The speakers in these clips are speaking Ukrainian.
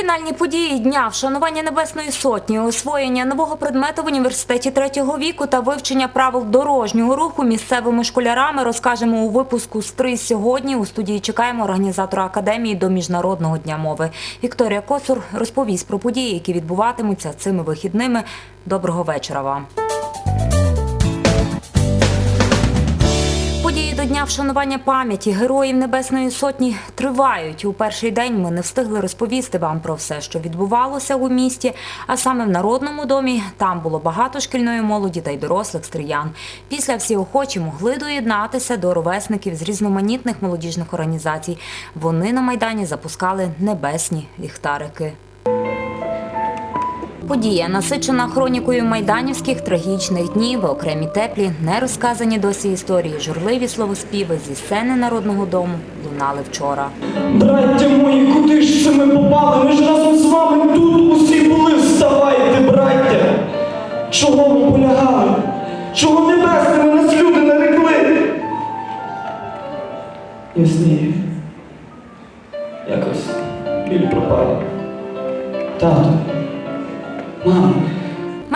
Фінальні події дня вшанування Небесної Сотні, освоєння нового предмету в університеті третього віку та вивчення правил дорожнього руху місцевими школярами розкажемо у випуску стри. сьогодні». У студії чекаємо організатора академії до Міжнародного дня мови. Вікторія Косур розповість про події, які відбуватимуться цими вихідними. Доброго вечора вам. Події до дня вшанування пам'яті героїв Небесної Сотні тривають. У перший день ми не встигли розповісти вам про все, що відбувалося у місті. А саме в Народному домі там було багато шкільної молоді та й дорослих стріян. Після всі охочі могли доєднатися до ровесників з різноманітних молодіжних організацій. Вони на майдані запускали небесні ліхтарики. Подія насичена хронікою майданівських трагічних днів, окремі теплі, нерозказані досі історії, журливі словоспіви зі сцени Народного дому лунали вчора. Браття мої, куди ж це ми попали? Ми ж разом з вами тут усі були. Вставайте, браття! Чого ми полягали? Чого небесними нас люди нарекли? Ясніє. Якось біль пропав. Тато.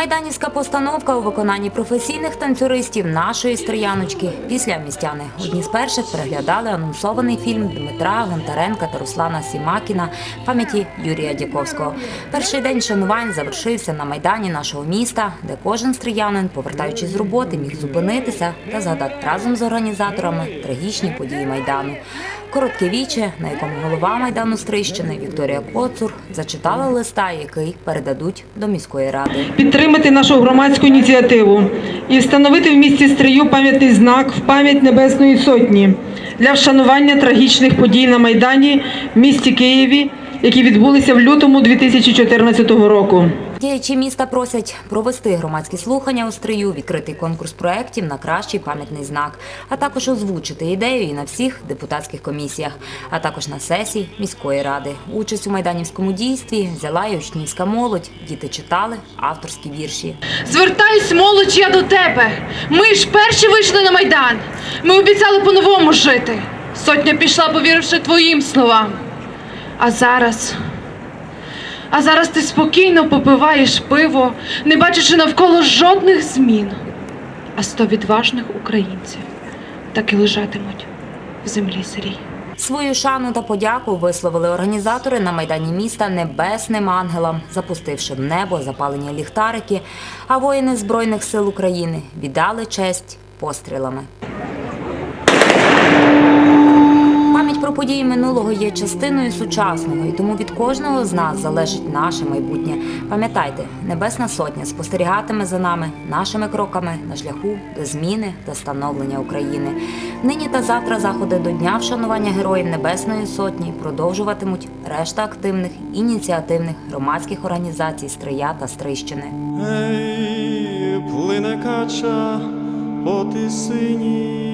Майданівська постановка у виконанні професійних танцюристів нашої стріяночки. Після містяни одні з перших переглядали анонсований фільм Дмитра Гонтаренка та Руслана Сімакіна пам'яті Юрія Дяковського. Перший день шанувань завершився на майдані нашого міста, де кожен стріянин, повертаючись з роботи, міг зупинитися та згадати разом з організаторами трагічні події майдану. Коротке віче, на якому голова майдану Стрищини Вікторія Коцур зачитала листа, який передадуть до міської ради. Підтримати нашу громадську ініціативу і встановити в місті Стрию пам'ятний знак в пам'ять Небесної Сотні для вшанування трагічних подій на Майдані в місті Києві, які відбулися в лютому 2014 року. Діячі міста просять провести громадські слухання у стрию, відкритий конкурс проєктів на кращий пам'ятний знак, а також озвучити ідею і на всіх депутатських комісіях, а також на сесії міської ради. Участь у майданівському дійстві взяла і учнівська молодь. Діти читали авторські вірші. Звертаюсь, молодь, я до тебе. Ми ж перші вийшли на майдан. Ми обіцяли по-новому жити. Сотня пішла, повіривши твоїм словам. А зараз. А зараз ти спокійно попиваєш пиво, не бачачи навколо жодних змін. А сто відважних українців так і лежатимуть в землі сирій. Свою шану та подяку висловили організатори на майдані міста небесним ангелам, запустивши в небо запалені ліхтарики, а воїни Збройних сил України віддали честь пострілами. Пам'ять про події минулого є частиною сучасного, і тому від кожного з нас залежить наше майбутнє. Пам'ятайте, Небесна Сотня спостерігатиме за нами нашими кроками на шляху до зміни та становлення України. Нині та завтра заходи до Дня вшанування Героїв Небесної Сотні продовжуватимуть решта активних ініціативних громадських організацій Стрия та Стрищини. Ей, плине кача по тисині,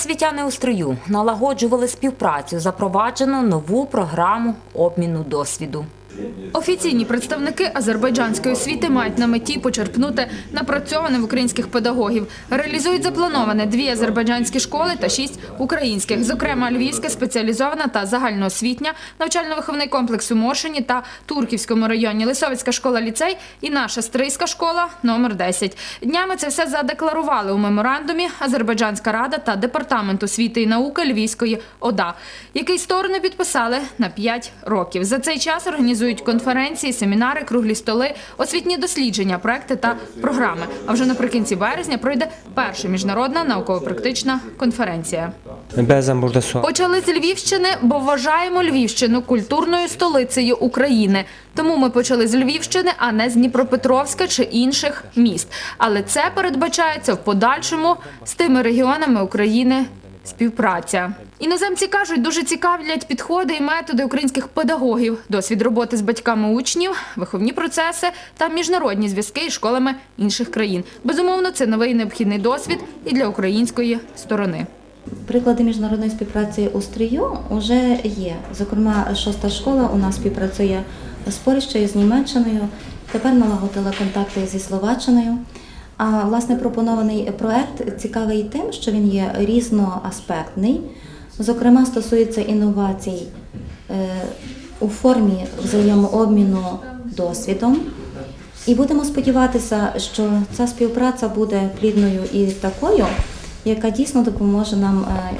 освітяни у строю налагоджували співпрацю, запроваджено нову програму обміну досвіду. Офіційні представники азербайджанської освіти мають на меті почерпнути напрацьоване в українських педагогів. Реалізують заплановане дві азербайджанські школи та шість українських, зокрема Львівська спеціалізована та загальноосвітня, навчально-виховний комплекс у Моршині та Турківському районі, Лисовицька школа ліцей і наша Стрийська школа номер 10. Днями це все задекларували у меморандумі Азербайджанська рада та департамент освіти і науки Львівської ОДА, який сторони підписали на 5 років. За цей час організують конференції, семінари, круглі столи, освітні дослідження, проекти та програми. А вже наприкінці березня пройде перша міжнародна науково-практична конференція. Почали з Львівщини, бо вважаємо Львівщину культурною столицею України. Тому ми почали з Львівщини, а не з Дніпропетровська чи інших міст. Але це передбачається в подальшому з тими регіонами України. Співпраця іноземці кажуть, дуже цікавлять підходи і методи українських педагогів, досвід роботи з батьками учнів, виховні процеси та міжнародні зв'язки із школами інших країн. Безумовно, це новий необхідний досвід і для української сторони. Приклади міжнародної співпраці у стрію вже є. Зокрема, шоста школа у нас співпрацює з Польщею, з Німеччиною. Тепер налагодила контакти зі Словаччиною. А власне пропонований проект цікавий тим, що він є різноаспектний. Зокрема, стосується інновацій е, у формі взаємообміну досвідом. І будемо сподіватися, що ця співпраця буде плідною і такою, яка дійсно допоможе нам е,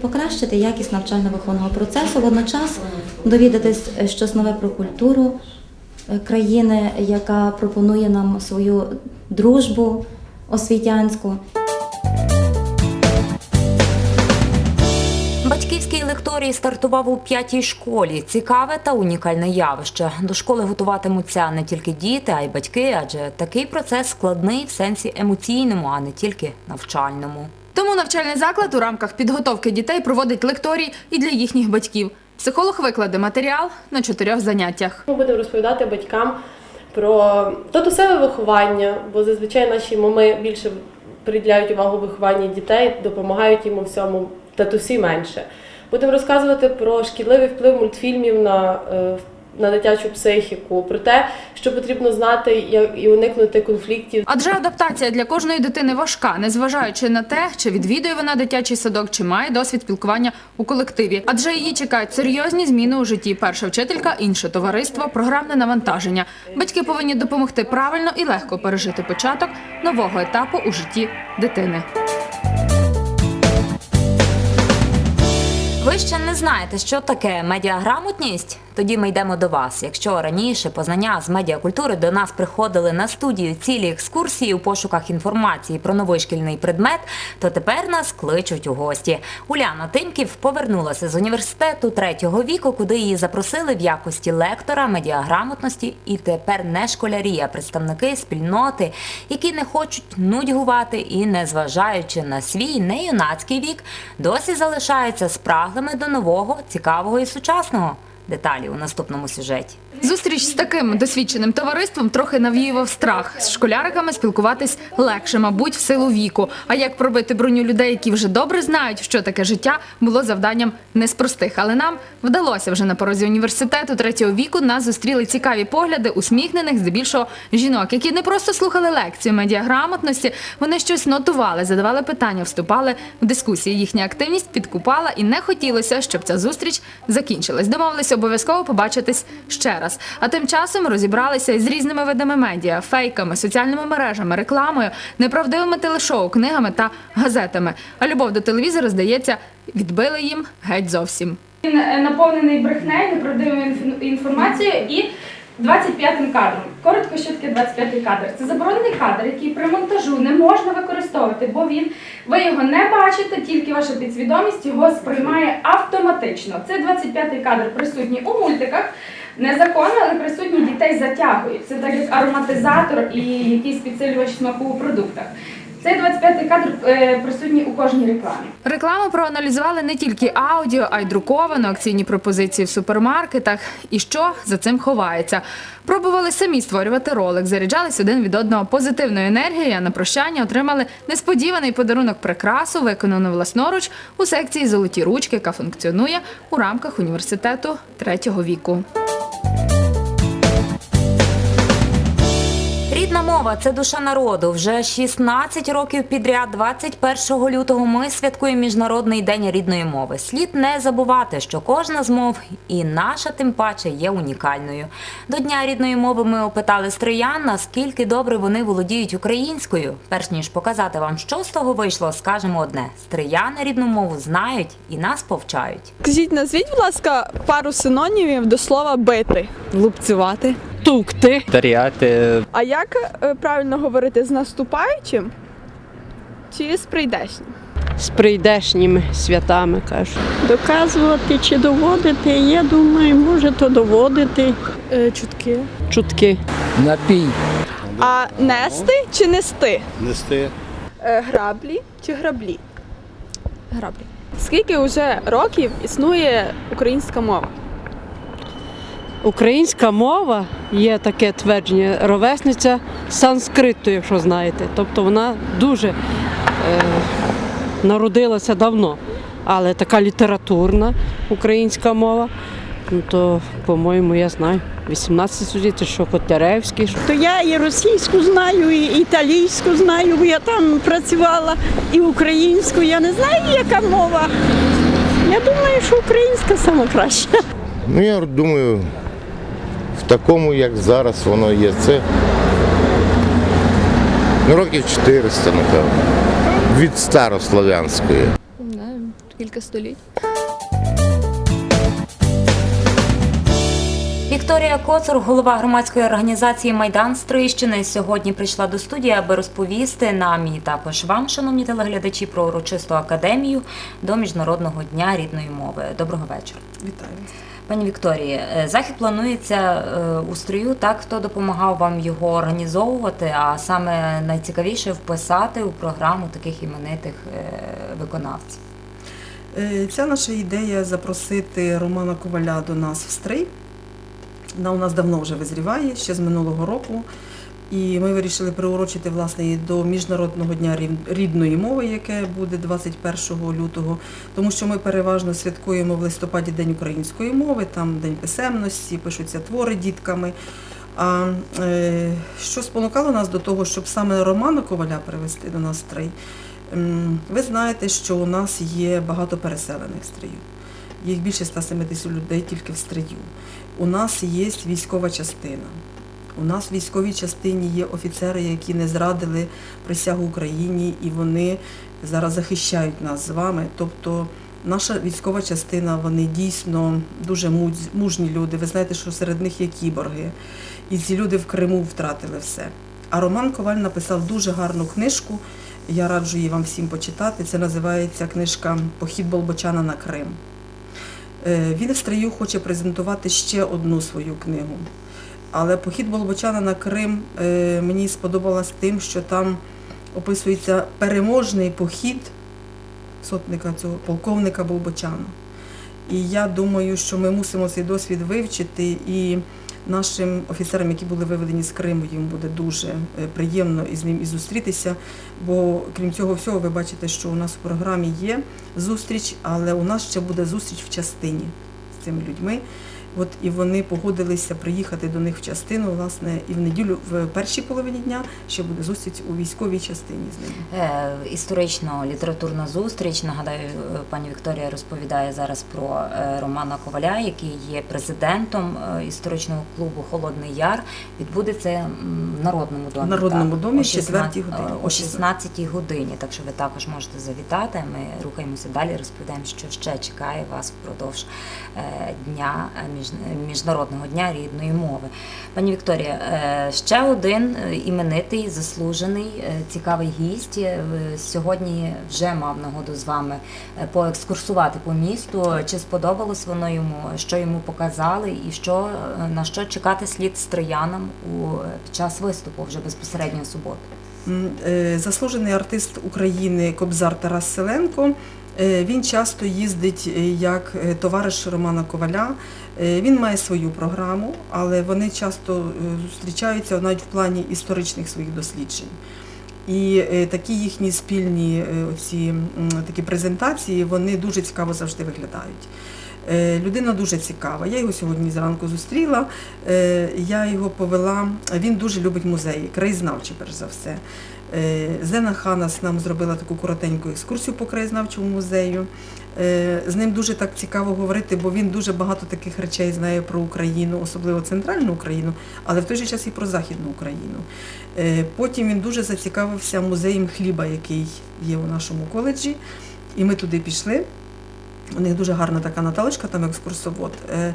покращити якість навчально-виховного процесу, водночас довідатись щось нове про культуру е, країни, яка пропонує нам свою дружбу освітянську. Батьківський стартував у п'ятій школі. Цікаве та унікальне явище. До школи готуватимуться не тільки діти, а й батьки, адже такий процес складний в сенсі емоційному, а не тільки навчальному. Тому навчальний заклад у рамках підготовки дітей проводить лекторій і для їхніх батьків. Психолог викладе матеріал на чотирьох заняттях. Ми будемо розповідати батькам про татусеве виховання, бо зазвичай наші мами більше приділяють увагу вихованню дітей, допомагають їм у всьому татусі менше. Будемо розказувати про шкідливий вплив мультфільмів на, е, на дитячу психіку, про те, що потрібно знати і уникнути конфліктів Адже адаптація для кожної дитини важка, незважаючи на те, чи відвідує вона дитячий садок, чи має досвід спілкування у колективі. Адже її чекають серйозні зміни у житті. Перша вчителька, інше товариство, програмне навантаження. Батьки повинні допомогти правильно і легко пережити початок нового етапу у житті дитини. Ви ще не знаєте, що таке медіаграмотність? Тоді ми йдемо до вас. Якщо раніше познання з медіакультури до нас приходили на студію цілі екскурсії у пошуках інформації про новий шкільний предмет, то тепер нас кличуть у гості. Уляна Тимків повернулася з університету третього віку, куди її запросили в якості лектора медіаграмотності, і тепер не школярі, а представники спільноти, які не хочуть нудьгувати і, незважаючи на свій неюнацький вік, досі залишаються спраглими до нового, цікавого і сучасного. Деталі у наступному сюжеті. Зустріч з таким досвідченим товариством трохи навіював страх. З школяриками спілкуватись легше, мабуть, в силу віку. А як пробити броню людей, які вже добре знають, що таке життя, було завданням не з простих. Але нам вдалося вже на порозі університету третього віку. Нас зустріли цікаві погляди усміхнених, здебільшого жінок, які не просто слухали лекцію медіаграмотності, вони щось нотували, задавали питання, вступали в дискусії. Їхня активність підкупала і не хотілося, щоб ця зустріч закінчилась. Домовилися обов'язково побачитись ще раз. А тим часом розібралися із різними видами медіа, фейками, соціальними мережами, рекламою, неправдивими телешоу, книгами та газетами. А любов до телевізора, здається, відбили їм геть зовсім. Він е, наповнений брехнею, неправдивою інф- інформацією і 25-м кадром. Коротко, що таке 25-й кадр. Це заборонений кадр, який при монтажу не можна використовувати, бо він ви його не бачите, тільки ваша підсвідомість його сприймає автоматично. Це 25-й кадр присутній у мультиках. Незаконно, але присутній дітей затягують. Це так як ароматизатор і якийсь підсилювач смаку у продуктах. Цей 25-й кадр е, присутній у кожній рекламі. Рекламу проаналізували не тільки аудіо, а й друковано, акційні пропозиції в супермаркетах. І що за цим ховається? Пробували самі створювати ролик, заряджались один від одного позитивною енергією. А на прощання отримали несподіваний подарунок прикрасу, виконану власноруч у секції Золоті ручки, яка функціонує у рамках університету третього віку. Рідна мова це душа народу. Вже 16 років підряд, 21 лютого, ми святкуємо Міжнародний день рідної мови. Слід не забувати, що кожна з мов, і наша тим паче, є унікальною. До Дня рідної мови ми опитали стриян, наскільки добре вони володіють українською. Перш ніж показати вам, що з того вийшло, скажемо одне: стрияни рідну мову знають і нас повчають. Скажіть, назвіть, будь ласка, пару синонімів до слова бити. Лупцювати. Тукти. Даріати. А як е, правильно говорити з наступаючим чи з прийдешнім? з прийдешніми святами, кажуть. Доказувати чи доводити, я думаю, може то доводити. чутки. Чутки. Напій. А нести чи нести? Нести. Е, Граблі чи граблі? Граблі. Скільки вже років існує українська мова? Українська мова є таке твердження, ровесниця санскриту, якщо знаєте. Тобто вона дуже е, народилася давно. Але така літературна українська мова, ну то, по-моєму, я знаю. 18 століття, що Котляревський, що То я і російську знаю, і італійську знаю, бо я там працювала, і українську. Я не знаю, яка мова. Я думаю, що українська сама краща. Ну, я думаю, в такому, як зараз воно є, це ну, років 400, напевно. Від старослов'янської. Не знаю, кілька століть. Вікторія Коцур, голова громадської організації Майдан Стрийщини, сьогодні прийшла до студії, аби розповісти нам і також вам, шановні телеглядачі, про урочисту академію до міжнародного дня рідної мови. Доброго вечора. Вітаю. Пані Вікторії, е, захід планується е, у стрію. Так хто допомагав вам його організовувати, а саме найцікавіше вписати у програму таких іменитих е, виконавців. Ця наша ідея запросити Романа Коваля до нас в стрий. Вона у нас давно вже визріває, ще з минулого року. І ми вирішили приурочити власне і до Міжнародного дня рідної мови, яке буде 21 лютого, тому що ми переважно святкуємо в листопаді День української мови, там День писемності, пишуться твори дітками. А е, що спонукало нас до того, щоб саме Романа Коваля привезти до нас стрий? Ви знаєте, що у нас є багато переселених стрию. Їх більше 170 людей тільки в стрию. У нас є військова частина. У нас в військовій частині є офіцери, які не зрадили присягу Україні, і вони зараз захищають нас з вами. Тобто наша військова частина, вони дійсно дуже мужні люди. Ви знаєте, що серед них є кіборги. І ці люди в Криму втратили все. А Роман Коваль написав дуже гарну книжку. Я раджу її вам всім почитати. Це називається книжка Похід Болбочана на Крим. Е, Він в стрию хоче презентувати ще одну свою книгу. Але похід Болбочана на Крим е, мені сподобалось тим, що там описується переможний похід сотника цього полковника Болбочана. І я думаю, що ми мусимо цей досвід вивчити і нашим офіцерам, які були виведені з Криму, їм буде дуже е, приємно із ним і зустрітися. Бо крім цього всього, ви бачите, що у нас в програмі є зустріч, але у нас ще буде зустріч в частині з цими людьми. От і вони погодилися приїхати до них в частину, власне, і в неділю в першій половині дня ще буде зустріч у військовій частині з ними. Е, Історично-літературна зустріч. Нагадаю, е, пані Вікторія розповідає зараз про е, Романа Коваля, який є президентом історичного клубу Холодний Яр. Відбудеться в народному домі. В Народному домі о в четвертій 16 годині. О 16 годині. Так що ви також можете завітати. Ми рухаємося далі. Розповідаємо, що ще чекає вас впродовж дня міжнародного дня рідної мови. Пані Вікторія, е, ще один е, іменитий, заслужений, е, цікавий гість. Сьогодні вже мав нагоду з вами поекскурсувати по місту. Чи сподобалось воно йому, що йому показали, і що на що чекати слід стріянам у під час виступу вже безпосередньо в суботу? Заслужений артист України Кобзар Тарас Селенко. Е, Він часто їздить е, як е, товариш Романа Коваля. Він має свою програму, але вони часто зустрічаються навіть в плані історичних своїх досліджень. І такі їхні спільні оці, такі презентації, вони дуже цікаво завжди виглядають. Людина дуже цікава. Я його сьогодні зранку зустріла. Я його повела. Він дуже любить музеї, краєзнавчі, перш за все. Е, Зена Ханас нам зробила таку коротеньку екскурсію по краєзнавчому музею. Е, З ним дуже так цікаво говорити, бо він дуже багато таких речей знає про Україну, особливо центральну Україну, але в той же час і про Західну Україну. Е, Потім він дуже зацікавився музеєм хліба, який є у нашому коледжі, і ми туди пішли. У них дуже гарна така Наталочка, там екскурсовод. Е,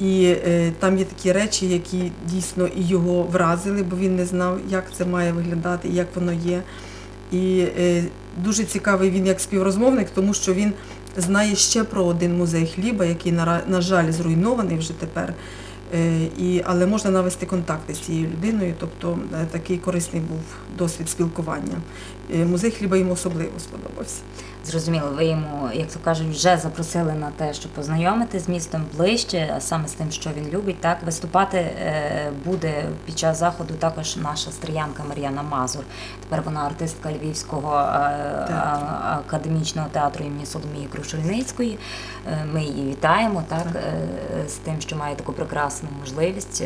І е, там є такі речі, які дійсно і його вразили, бо він не знав, як це має виглядати як воно є. І е, дуже цікавий він як співрозмовник, тому що він знає ще про один музей хліба, який, на, жаль, зруйнований вже тепер. І, але можна навести контакти з цією людиною, тобто такий корисний був досвід спілкування. Музей хліба йому особливо сподобався. Зрозуміло, ви йому, як то кажуть, вже запросили на те, щоб познайомити з містом ближче, а саме з тим, що він любить. Так виступати е, буде під час заходу також наша стріянка Мар'яна Мазур. Тепер вона артистка Львівського е, а- академічного театру імені Соломії Крушельницької. Е, Ми її вітаємо так, е, з тим, що має таку прекрасну можливість.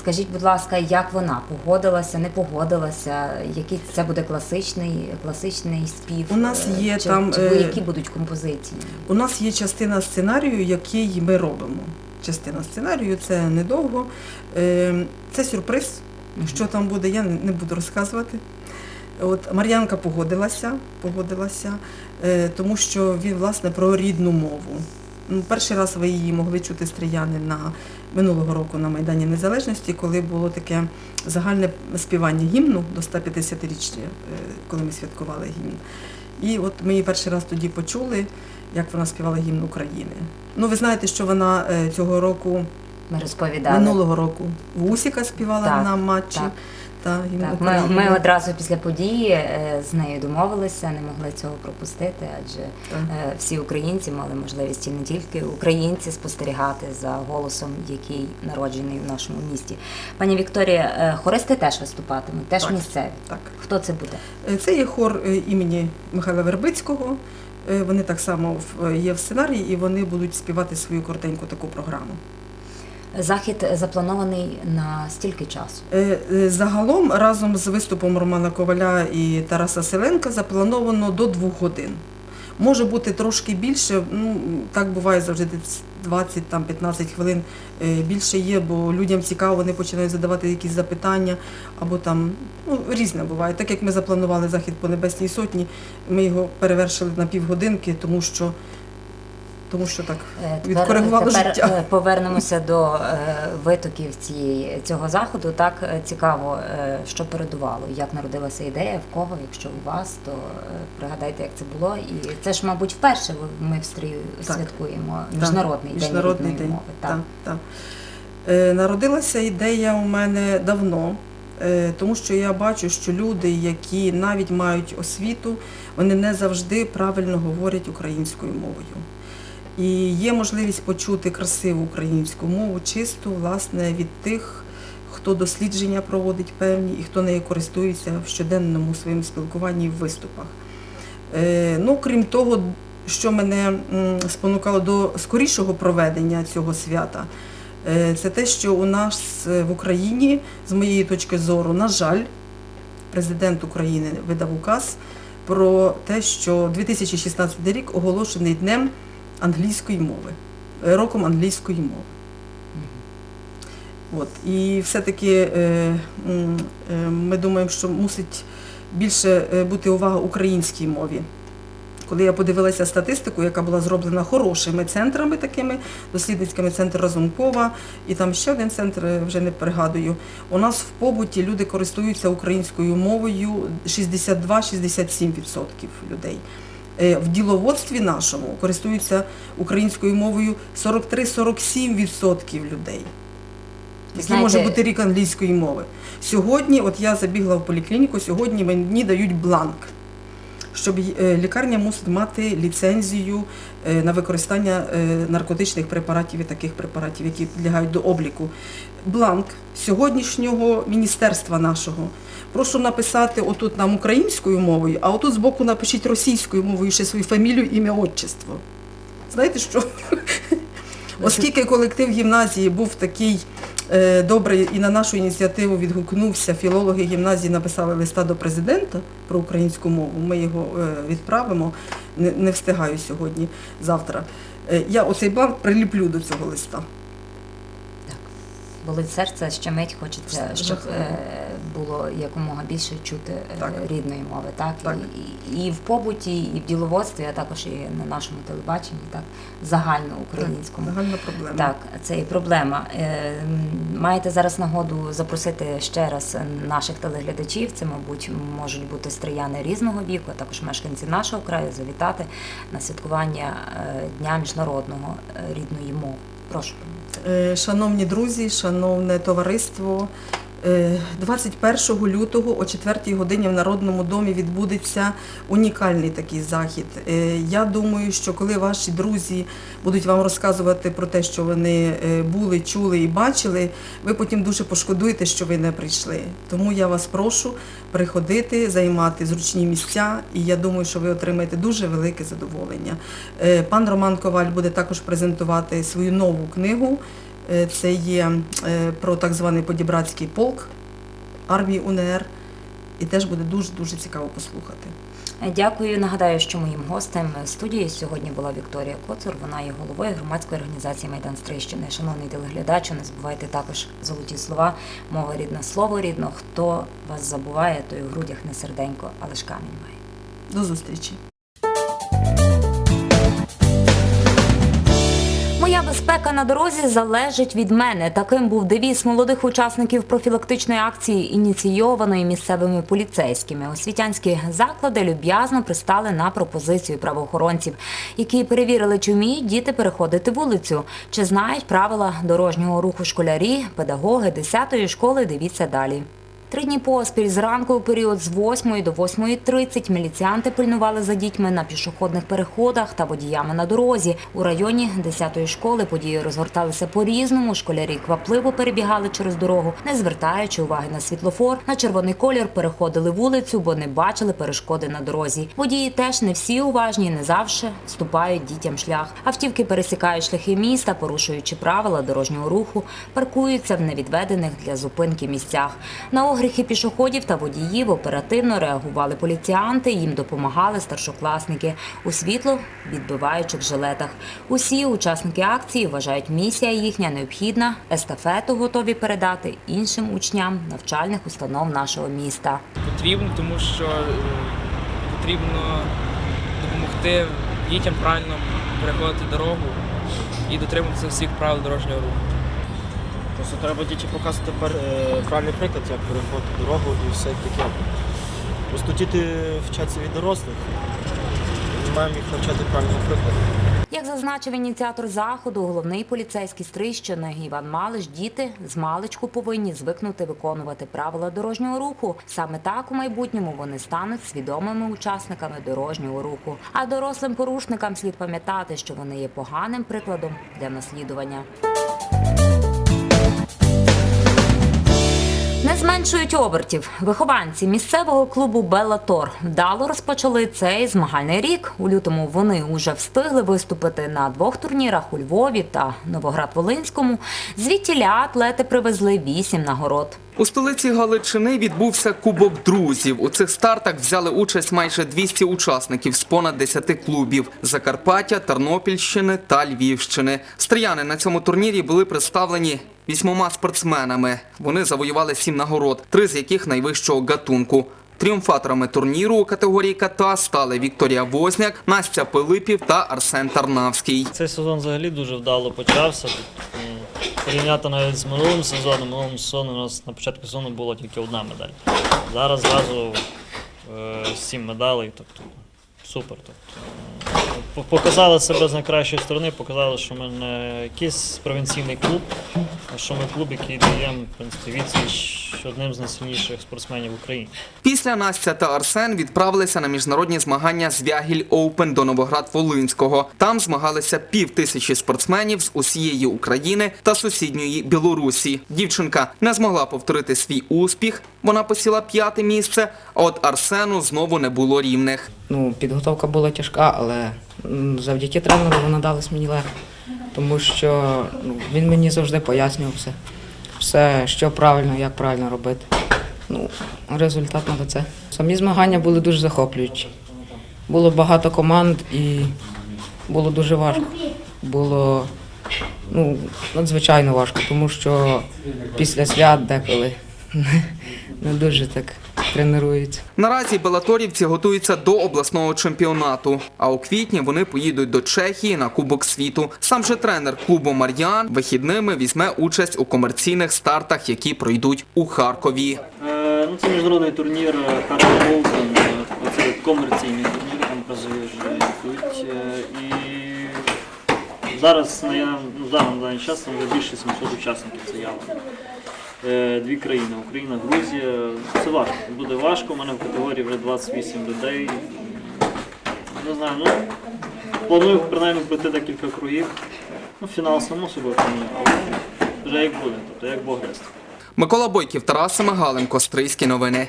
Скажіть, будь ласка, як вона погодилася, не погодилася? Який це буде класичний, класичний спів? У нас Е, є чи, там, чи е, які будуть композиції? У нас є частина сценарію, який ми робимо. Частина сценарію це недовго. Е, Це сюрприз. Що там буде, я не буду розказувати. От Мар'янка погодилася, погодилася, тому що він власне про рідну мову. Перший раз ви її могли чути стріяни на минулого року на Майдані Незалежності, коли було таке загальне співання гімну до 150-річчя, е, коли ми святкували гімн. І от ми її перший раз тоді почули, як вона співала гімн України. Ну, ви знаєте, що вона е, цього року, Ми розповідали. минулого року, в Усіка співала Так, на матчі. так. Та, Так, ми, ми одразу після події е, з нею домовилися, не могли цього пропустити, адже е, всі українці мали можливість і не тільки українці спостерігати за голосом, який народжений в нашому місті. Пані Вікторія, е, хористи теж виступатимуть, теж Так, місцеві. так. Хто це буде? Це є хор імені Михайла Вербицького. Вони так само є в сценарії і вони будуть співати свою коротеньку таку програму. Захід запланований на стільки часу. Е, е, Загалом разом з виступом Романа Коваля і Тараса Селенка заплановано до двох годин. Може бути трошки більше, ну так буває завжди десь 20 там 15 хвилин е, більше є, бо людям цікаво, вони починають задавати якісь запитання або там ну різне буває. Так як ми запланували захід по Небесній Сотні, ми його перевершили на півгодинки, тому що тому що так Е, відкоригувало тепер життя. е, повернемося до е, витоків цієї цього заходу. Так цікаво, що передувало, як народилася ідея, в кого, якщо у вас, то пригадайте, як це було. І це ж, мабуть, вперше ми в стрію Так. святкуємо Так, міжнародний день Міжнародний рідної день. мови. Так. Так, так. Народилася ідея у мене давно, тому що я бачу, що люди, які навіть мають освіту, вони не завжди правильно говорять українською мовою. І є можливість почути красиву українську мову, чисту, власне, від тих, хто дослідження проводить певні і хто нею користується в щоденному своєму спілкуванні і в виступах. Е, Ну, крім того, що мене спонукало до скорішого проведення цього свята, е, це те, що у нас е, в Україні, з моєї точки зору, на жаль, президент України видав указ про те, що 2016 рік оголошений днем англійської мови, е, роком англійської мови. От. І все-таки е, е, ми думаємо, що мусить більше бути увага українській мові. Коли я подивилася статистику, яка була зроблена хорошими центрами такими, дослідницькими центр Разумкова, і там ще один центр, вже не пригадую. У нас в побуті люди користуються українською мовою 62-67% людей. Е, В діловодстві нашому користуються українською мовою 43-47% людей. Який Знаєте- може бути рік англійської мови. Сьогодні, от я забігла в поліклініку, сьогодні мені дають бланк, щоб е, лікарня мусить мати ліцензію е, на використання е, наркотичних препаратів і таких препаратів, які підлягають до обліку. Бланк сьогоднішнього міністерства нашого. Прошу написати отут нам українською мовою, а отут збоку напишіть російською мовою ще свою фамілію, ім'я, отчество. Знаєте що? Оскільки колектив гімназії був такий е, добрий і на нашу ініціативу відгукнувся, філологи гімназії написали листа до президента про українську мову. Ми його е, відправимо. Не, встигаю сьогодні, завтра. Е, я оцей бар приліплю до цього листа. Болить серце, щемить, хочеться, щоб було якомога більше чути е, рідної мови, так? І, і, і в побуті, і в діловодстві, а також і на нашому телебаченні, так, загальноукраїнському. Загальна проблема. Так, це і проблема. Е, Маєте зараз нагоду запросити ще раз наших телеглядачів. Це, мабуть, можуть бути стріяни різного віку, а також мешканці нашого краю завітати на святкування е, Дня міжнародного рідної мови. Прошу. Шановні друзі, шановне товариство, 21 лютого о 4 годині в Народному домі відбудеться унікальний такий захід. Е, Я думаю, що коли ваші друзі будуть вам розказувати про те, що вони е, були, чули і бачили, ви потім дуже пошкодуєте, що ви не прийшли. Тому я вас прошу приходити, займати зручні місця, і я думаю, що ви отримаєте дуже велике задоволення. Е, Пан Роман Коваль буде також презентувати свою нову книгу. Е, Це є е, про так званий Подібратський полк армії УНР. І теж буде дуже-дуже цікаво послухати. Е, Дякую. Нагадаю, що моїм гостем студії сьогодні була Вікторія Коцур. Вона є головою громадської організації Майдан Стрийщини. Шановний телеглядачу, не забувайте також золоті слова, мова рідна, слово рідно. Хто вас забуває, той у грудях не серденько, але ж камінь має. До зустрічі. Безпека на дорозі залежить від мене. Таким був девіз молодих учасників профілактичної акції, ініційованої місцевими поліцейськими. Освітянські заклади люб'язно пристали на пропозицію правоохоронців, які перевірили, чи вміють діти переходити вулицю, чи знають правила дорожнього руху школярі, педагоги 10-ї школи. Дивіться далі. Три дні поспіль зранку у період з 8 до 8.30 міліціянти пильнували за дітьми на пішохідних переходах та водіями на дорозі. У районі 10-ї школи події розгорталися по-різному. Школярі квапливо перебігали через дорогу, не звертаючи уваги на світлофор. На червоний колір переходили вулицю, бо не бачили перешкоди на дорозі. Водії теж не всі уважні, не завжди вступають дітям шлях. Автівки пересікають шляхи міста, порушуючи правила дорожнього руху, паркуються в невідведених для зупинки місцях. На огріхи пішоходів та водіїв оперативно реагували поліціянти. Їм допомагали старшокласники у світло відбиваючих жилетах. Усі учасники акції вважають, місія їхня необхідна. Естафету готові передати іншим учням навчальних установ нашого міста. потрібно, тому що е, потрібно допомогти дітям правильно переходити дорогу і дотримуватися всіх правил дорожнього руху. Просто треба дітям показувати пер- е, правильний приклад, як переходити дорогу і все таке. Просто діти вчаться від дорослих. Ми маємо їх навчати правильному прикладу. Як зазначив ініціатор заходу, головний поліцейський Стрийщини Іван Малиш, діти з маличку повинні звикнути виконувати правила дорожнього руху. Саме так у майбутньому вони стануть свідомими учасниками дорожнього руху. А дорослим порушникам слід пам'ятати, що вони є поганим прикладом для наслідування. Не зменшують обертів. Вихованці місцевого клубу Беллатор вдало розпочали цей змагальний рік. У лютому вони уже встигли виступити на двох турнірах у Львові та Новоград-Волинському. Звідтіля атлети привезли вісім нагород. У столиці Галичини відбувся Кубок друзів. У цих стартах взяли участь майже 200 учасників з понад 10 клубів Закарпаття, Тернопільщини та Львівщини. Стріяни на цьому турнірі були представлені вісьмома спортсменами. Вони завоювали сім нагород, три з яких найвищого гатунку. Тріумфаторами турніру у категорії ката стали Вікторія Возняк, Настя Пилипів та Арсен Тарнавський. Цей сезон взагалі дуже вдало почався. Порівняти навіть з минулим сезоном. Минулим сезоном у нас на початку сезону була тільки одна медаль. Зараз зразу е, сім медалей, тобто супер. Тобто, показали себе з найкращої сторони, показали, що ми не якийсь провінційний клуб, а що ми клуб, який дає в відсіч одним з найсильніших спортсменів в Україні. Після Настя та Арсен відправилися на міжнародні змагання з Вягіль Оупен до Новоград-Волинського. Там змагалися пів тисячі спортсменів з усієї України та сусідньої Білорусі. Дівчинка не змогла повторити свій успіх. Вона посіла п'яте місце. А от Арсену знову не було рівних. Ну, підготовка була тяжка, але завдяки тренеру вона далась мені легко. Тому що ну, він мені завжди пояснював все. Все, що правильно, як правильно робити. Ну, результат на це. Самі змагання були дуже захоплюючі. Було багато команд і було дуже важко. Було ну, надзвичайно важко, тому що після свят деколи не дуже так тренуються. Наразі белаторівці готуються до обласного чемпіонату. А у квітні вони поїдуть до Чехії на Кубок світу. Сам же тренер клубу Мар'ян вихідними візьме участь у комерційних стартах, які пройдуть у Харкові. Е, ну, це міжнародний турнір Харків Оупен, це комерційний турнір, там призові вже йдуть. Е, І зараз на, ну, даний час там вже більше 700 учасників заявлено. Е, Дві країни Україна, Грузія. Це важко. Буде важко. У мене в категорії вже 28 людей. Не знаю, ну планую принаймні пройти декілька кругів. Ну, фінал само собою але вже як буде, тобто як Бог дасть. Микола Бойків, Тарас Семигаленко, Стрийські новини.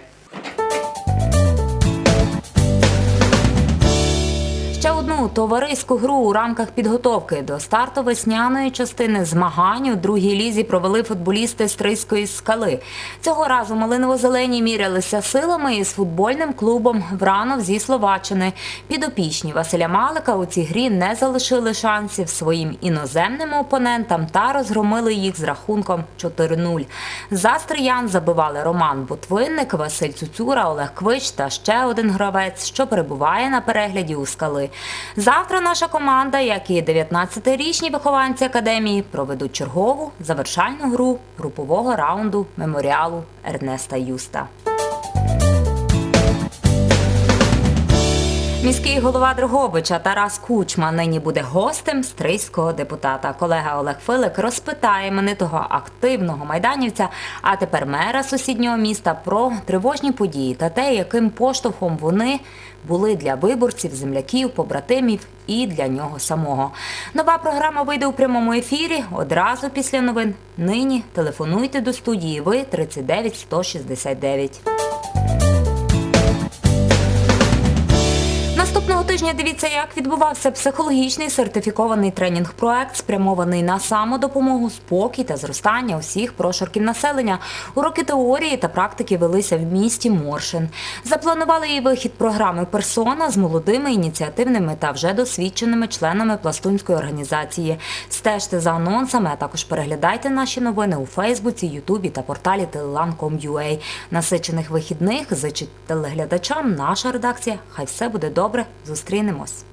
Ще товариську гру у рамках підготовки до старту весняної частини змагань у другій лізі провели футболісти Стрийської скали. Цього разу малиново-зелені мірялися силами із футбольним клубом Вранов зі Словаччини. Підопічні Василя Малика у цій грі не залишили шансів своїм іноземним опонентам та розгромили їх з рахунком 4-0. За стриян забивали Роман Ботвинник, Василь Цуцюра, Олег Квич та ще один гравець, що перебуває на перегляді у скали. Завтра наша команда, як і 19-річні вихованці академії, проведуть чергову завершальну гру групового раунду меморіалу Ернеста Юста. Міський голова Дрогобича Тарас Кучма нині буде гостем стрийського депутата. Колега Олег Филик розпитає іменитого активного майданівця, а тепер мера сусіднього міста про тривожні події та те, яким поштовхом вони були для виборців, земляків, побратимів і для нього самого. Нова програма вийде у прямому ефірі одразу після новин. Нині телефонуйте до студії ви 39 169. Тижня дивіться, як відбувався психологічний сертифікований тренінг-проект, спрямований на самодопомогу, спокій та зростання усіх прошарків населення. Уроки теорії та практики велися в місті Моршин. Запланували і вихід програми Персона з молодими ініціативними та вже досвідченими членами пластунської організації. Стежте за анонсами, а також переглядайте наші новини у Фейсбуці, Ютубі та порталі telelan.com.ua. Насичених вихідних зичить телеглядачам наша редакція. Хай все буде добре. Зустрінемось.